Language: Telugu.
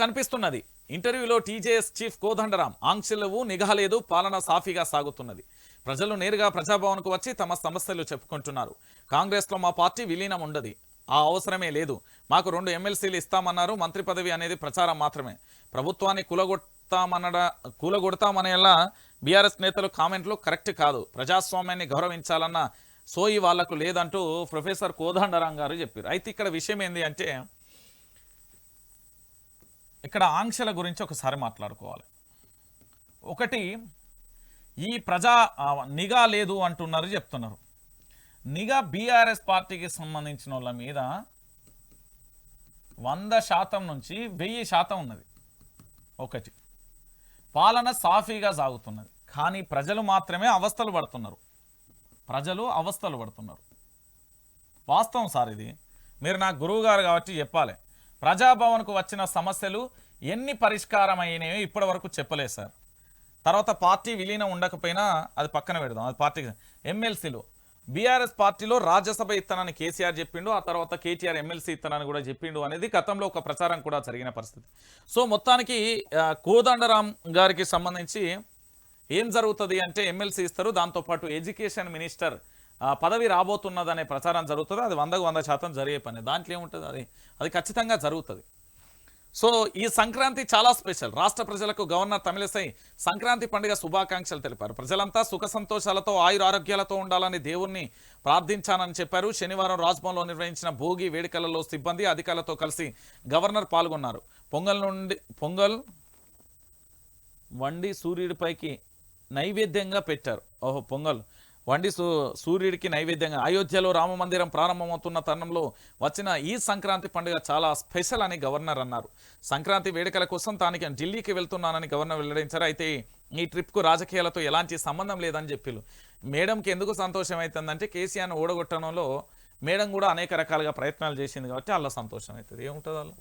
కనిపిస్తున్నది. ఇంటర్వ్యూలో టీజేఎస్ చీఫ్ కోదండరాం ఆంక్షలు నిఘా లేదు పాలన సాఫీగా సాగుతున్నది. ప్రజలు నేరుగా ప్రజాభవన్కు వచ్చి తమ సమస్యలు చెప్పుకుంటున్నారు. కాంగ్రెస్లో మా పార్టీ విలీనం ఉండదు. ఆ అవసరమే లేదు. మాకు రెండు ఎమ్మెల్సీలు ఇస్తామన్నారు. మంత్రి పదవి అనేది ప్రచారం మాత్రమే. ప్రభుత్వాన్ని కూలగొడతామనడ కూలగొడతామనేలా బీఆర్ఎస్ నేతలు కామెంట్లు కరెక్ట్ కాదు. ప్రజాస్వామ్యాన్ని గౌరవించాలన్న సోయి వాళ్ళకు లేదంటూ ప్రొఫెసర్ కోదండరాం గారు చెప్పారు. అయితే ఇక్కడ విషయం ఏంది అంటే ఇక్కడ ఆంక్షల గురించి ఒకసారి మాట్లాడుకోవాలి. ఒకటి ఈ ప్రజా నిఘా లేదు అంటున్నారు చెప్తున్నారు. నిఘా బీఆర్ఎస్ పార్టీకి సంబంధించిన వాళ్ళ మీద వంద శాతం నుంచి వెయ్యి శాతం ఉన్నది. ఒకటి పాలన సాఫీగా సాగుతున్నది. కానీ ప్రజలు మాత్రమే అవస్థలు పడుతున్నారు. ప్రజలు అవస్థలు పడుతున్నారు. వాస్తవం సార్ ఇది. మీరు నా గురువు గారు కాబట్టి చెప్పాలి. ప్రజాభవన్కు వచ్చిన సమస్యలు ఎన్ని పరిష్కారం అయినాయో ఇప్పటి వరకు చెప్పలేదు సార్. తర్వాత పార్టీ విలీనం ఉండకపోయినా అది పక్కన పెడదాం అది పార్టీ ఎమ్మెల్సీలు. బీఆర్ఎస్ పార్టీలో రాజ్యసభ ఇత్తనాన్ని కేసీఆర్ చెప్పిండు ఆ తర్వాత కేటీఆర్ ఎమ్మెల్సీ ఇత్తనాన్ని కూడా చెప్పిండు అనేది గతంలో ఒక ప్రచారం కూడా జరిగిన పరిస్థితి. సో మొత్తానికి కోదండరాం గారికి సంబంధించి ఏం జరుగుతుంది అంటే ఎమ్మెల్సీ ఇస్తారు దాంతోపాటు ఎడ్యుకేషన్ మినిస్టర్ పదవి రాబోతున్నదనే ప్రచారం జరుగుతుంది. అది వందకు వంద శాతం జరిగే పని. దాంట్లో ఏముంటుంది? అది అది ఖచ్చితంగా జరుగుతుంది. సో ఈ సంక్రాంతి చాలా స్పెషల్. రాష్ట్ర ప్రజలకు గవర్నర్ తమిళసై సంక్రాంతి పండుగ శుభాకాంక్షలు తెలిపారు. ప్రజలంతా సుఖ సంతోషాలతో ఆయుర ఆరోగ్యాలతో ఉండాలని దేవుణ్ణి ప్రార్థించానని చెప్పారు. శనివారం రాజ్భవన్లో నిర్వహించిన భోగి వేడుకలలో సిబ్బంది అధికారులతో కలిసి గవర్నర్ పాల్గొన్నారు. పొంగల్ నుండి పొంగల్ వండి సూర్యుడిపైకి నైవేద్యంగా పెట్టారు. ఓహో పొంగల్. వండి సూ సూర్యుడికి నైవేద్యంగా. అయోధ్యలో రామ మందిరం ప్రారంభమవుతున్న తరుణంలో వచ్చిన ఈ సంక్రాంతి పండుగ చాలా స్పెషల్ అని గవర్నర్ అన్నారు. సంక్రాంతి వేడుకల కోసం తానికి ఢిల్లీకి వెళ్తున్నానని గవర్నర్ వెల్లడించారు. అయితే ఈ ట్రిప్కు రాజకీయాలతో ఎలాంటి సంబంధం లేదని చెప్పిళ్ళు మేడంకి ఎందుకు సంతోషం అవుతుందంటే కేసీఆర్ను ఓడగొట్టడంలో మేడం కూడా అనేక రకాలుగా ప్రయత్నాలు చేసింది కాబట్టి అలా సంతోషం అవుతుంది ఏముంటుంది అలా